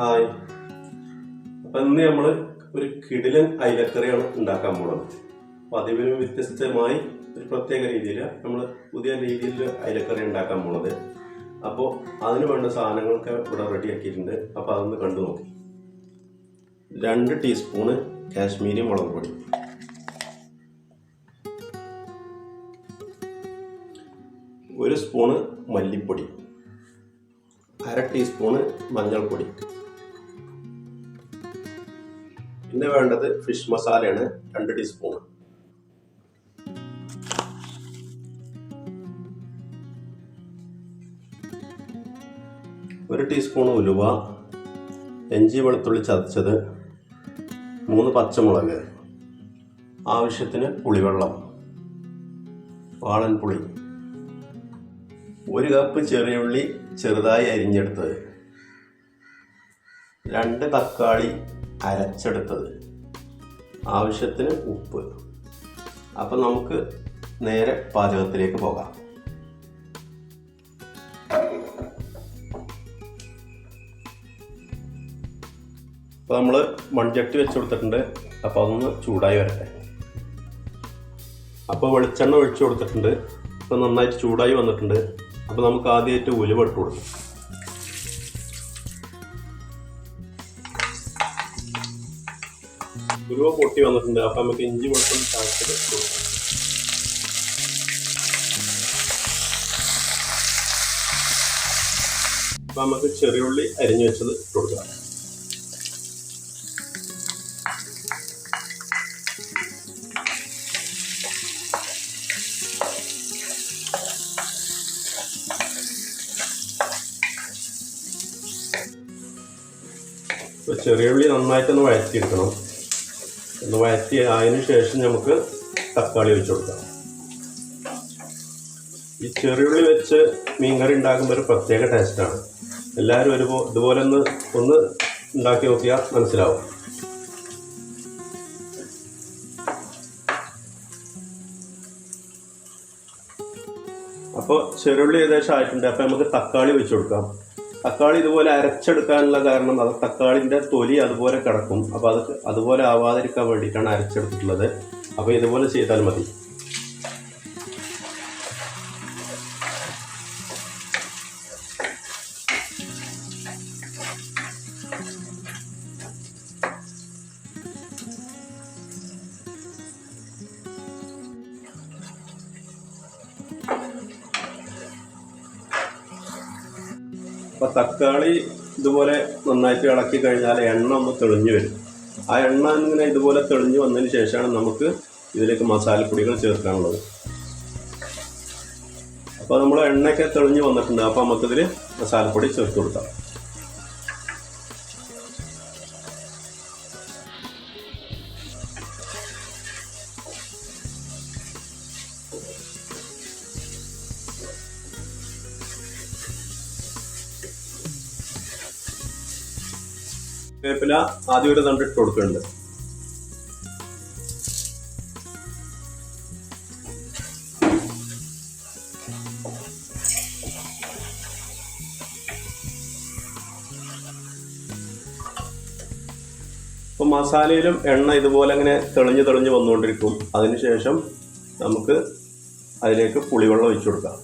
അപ്പൊ ഇന്ന് നമ്മൾ ഒരു കിടിലൻ അയിലക്കറിയാണ് ഉണ്ടാക്കാൻ പോകുന്നത് അപ്പൊ അതിന് വ്യത്യസ്തമായി ഒരു പ്രത്യേക രീതിയിൽ നമ്മൾ പുതിയ രീതിയിൽ അയിലക്കറി ഉണ്ടാക്കാൻ പോണത്. അപ്പോൾ അതിന് വേണ്ട സാധനങ്ങളൊക്കെ ഇവിടെ റെഡിയാക്കിയിട്ടുണ്ട്. അപ്പോൾ അതൊന്ന് കണ്ടു നോക്കി. രണ്ട് ടീസ്പൂണ് കാശ്മീരി മുളക് പൊടി. ഒരു സ്പൂണ് മല്ലിപ്പൊടി. അര ടീസ്പൂണ് മഞ്ഞൾപ്പൊടി. പിന്നെ വേണ്ടത് ഫിഷ് മസാലയാണ് രണ്ട് ടീസ്പൂൺ ഒരു ടീസ്പൂൺ ഉലുവ ഇഞ്ചി വെളുത്തുള്ളി ചതച്ചത് മൂന്ന് പച്ചമുളക് ആവശ്യത്തിന് പുളിവെള്ളം വാളൻ പുളി ഒരു കപ്പ് ചെറിയ ഉള്ളി ചെറുതായി അരിഞ്ഞെടുത്തത് രണ്ട് തക്കാളി അരച്ചെടുത്തത്. ആവശ്യത്തിന് ഉപ്പ്. അപ്പം നമുക്ക് നേരെ പാചകത്തിലേക്ക് പോകാം. അപ്പോൾ നമ്മൾ മൺചട്ടി വെച്ച് കൊടുത്തിട്ടുണ്ട്. അപ്പോൾ അതൊന്ന് ചൂടായി വരട്ടെ. അപ്പോൾ വെളിച്ചെണ്ണ ഒഴിച്ചു കൊടുത്തിട്ടുണ്ട്. ഇപ്പോൾ നന്നായിട്ട് ചൂടായി വന്നിട്ടുണ്ട്. അപ്പോൾ നമുക്ക് ആദ്യമായിട്ട് ഉലുവ ഇട്ട് കൊടുക്കും. ഉലുവ പൊട്ടി വന്നിട്ടുണ്ട്. അപ്പം നമുക്ക് ഇഞ്ചി വെളുത്തുള്ളി ഇട്ട് കൊടുക്കാം അപ്പോൾ നമുക്ക് ചെറിയുള്ളി അരിഞ്ഞു വെച്ചത് കൊടുക്കാം. ചെറിയ ഉള്ളി നന്നായിട്ടൊന്ന് വഴറ്റിയെടുക്കണം. ഒന്ന് വഴറ്റി അതിന് ശേഷം നമുക്ക് തക്കാളി വെച്ച് കൊടുക്കാം. ഈ ചെറിയുള്ളി വെച്ച് മീൻകറി ഉണ്ടാക്കുമ്പോൾ ഒരു പ്രത്യേക ടേസ്റ്റാണ് എല്ലാവരും ഒരു ഇതുപോലെ ഒന്ന് ഒന്ന് ഉണ്ടാക്കി നോക്കിയാൽ മനസ്സിലാവും. അപ്പോൾ ചെറുള്ളി ഏകദേശം ആയിട്ടുണ്ട്. അപ്പോൾ നമുക്ക് തക്കാളി വെച്ച് കൊടുക്കാം. തക്കാളി ഇതുപോലെ അരച്ചെടുക്കാനുള്ള കാരണം അത് തക്കാളിന്റെ തൊലി അതുപോലെ കിടക്കും. അപ്പോൾ അത് അതുപോലെ ആവാതിരിക്കാൻ വേണ്ടിയിട്ടാണ് അരച്ചെടുത്തിട്ടുള്ളത്. അപ്പോൾ ഇതുപോലെ ചെയ്താൽ മതി. അപ്പൊ തക്കാളി ഇതുപോലെ നന്നായിട്ട് ഇളക്കി കഴിഞ്ഞാൽ എണ്ണ ഒന്ന് തെളിഞ്ഞു വരും. ആ എണ്ണ ഇങ്ങനെ ഇതുപോലെ തെളിഞ്ഞു വന്നതിന് ശേഷമാണ് നമുക്ക് ഇതിലേക്ക് മസാലപ്പൊടികൾ ചേർക്കാനുള്ളത്. അപ്പോൾ നമ്മൾ എണ്ണയൊക്കെ തെളിഞ്ഞു വന്നിട്ടുണ്ട്. അപ്പോൾ നമുക്കിതിൽ മസാലപ്പൊടി ചേർത്ത് കൊടുക്കാം. വേപ്പില ആദ്യം ഒരു തണ്ട് ഇട്ട് കൊടുക്കുന്നുണ്ട്. ഇപ്പൊ മസാലയിലും എണ്ണ ഇതുപോലെ അങ്ങനെ തെളിഞ്ഞ് തെളിഞ്ഞ് വന്നുകൊണ്ടിരിക്കും. അതിനുശേഷം നമുക്ക് അതിലേക്ക് പുളിവെള്ളം ഒഴിച്ചു കൊടുക്കാം.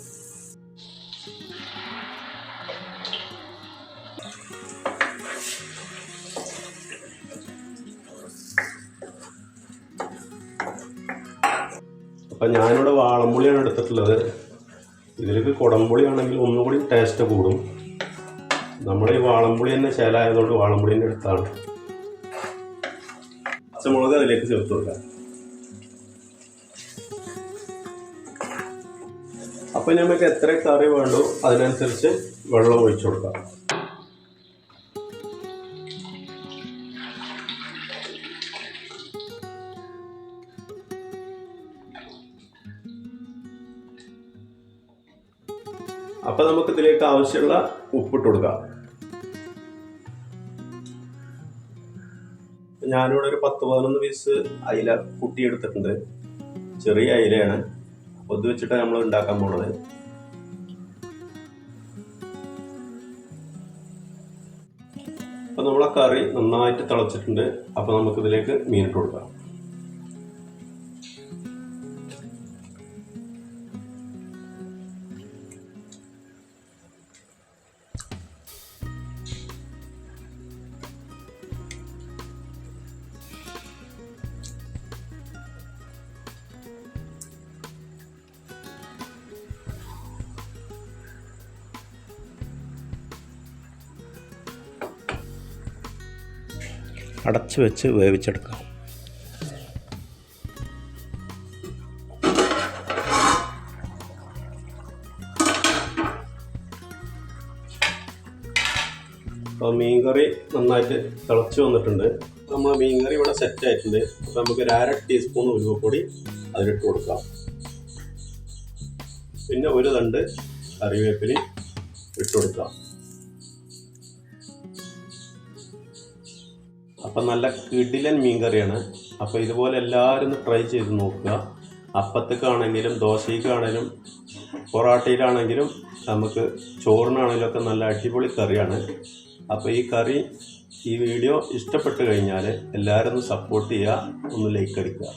അപ്പം ഞാനിവിടെ വാളംപുളിയാണ് എടുത്തിട്ടുള്ളത്. ഇതിലേക്ക് കുടംപുളി ആണെങ്കിൽ ഒന്നുകൂടി ടേസ്റ്റ് കൂടും. നമ്മുടെ ഈ വാളംപുളി തന്നെ ശേലായതുകൊണ്ട് വാളംപുളിന്റെ അടുത്താണ്. പച്ചമുളക് അതിലേക്ക് ചേർത്ത് കൊടുക്കാം. അപ്പം നമുക്ക് എത്ര കറി വേണ്ടോ അതിനനുസരിച്ച് വെള്ളം ഒഴിച്ചു കൊടുക്കാം. അപ്പൊ നമുക്ക് ഇതിലേക്ക് ആവശ്യമുള്ള ഉപ്പിട്ട് കൊടുക്കാം. ഞാനിവിടെ ഒരു പത്ത് പതിനൊന്ന് പീസ് അയില കുട്ടിയെടുത്തിട്ടുണ്ട്. ചെറിയ അയിലയാണ്. അപ്പോൾ വെച്ചിട്ടാണ് നമ്മൾ ഉണ്ടാക്കാൻ പോണത്. അപ്പോൾ നമ്മളെ കറി നന്നായിട്ട് തിളച്ചിട്ടുണ്ട്. അപ്പോൾ നമുക്കിതിലേക്ക് മീനിട്ട് കൊടുക്കാം. അടച്ച് വെച്ച് വേവിച്ചെടുക്കാം. അപ്പോൾ മീൻകറി നന്നായിട്ട് തിളച്ച് വന്നിട്ടുണ്ട്. നമ്മൾ മീൻകറി ഇവിടെ സെറ്റ് ആയിട്ടുണ്ട്. അപ്പോൾ നമുക്ക് ഒരു അര ടീസ്പൂൺ ഉലുവപ്പൊടി അതിലിട്ട് കൊടുക്കാം. പിന്നെ ഒരു തണ്ട് കറിവേപ്പിന് ഇട്ട് കൊടുക്കാം. അപ്പം നല്ല കിടിലൻ മീൻകറിയാണ്. അപ്പോൾ ഇതുപോലെ എല്ലാവരും ഒന്ന് ട്രൈ ചെയ്ത് നോക്കുക. അപ്പത്തേക്കാണെങ്കിലും ദോശയ്ക്കാണെങ്കിലും പൊറാട്ടയിലാണെങ്കിലും നമുക്ക് ചോറിനാണെങ്കിലും ഒക്കെ നല്ല അടിപൊളി കറിയാണ്. അപ്പോൾ ഈ കറി ഈ വീഡിയോ ഇഷ്ടപ്പെട്ട് കഴിഞ്ഞാൽ എല്ലാവരും ഒന്ന് സപ്പോർട്ട് ചെയ്യുക ഒന്ന് ലൈക്ക് അടിക്കുക.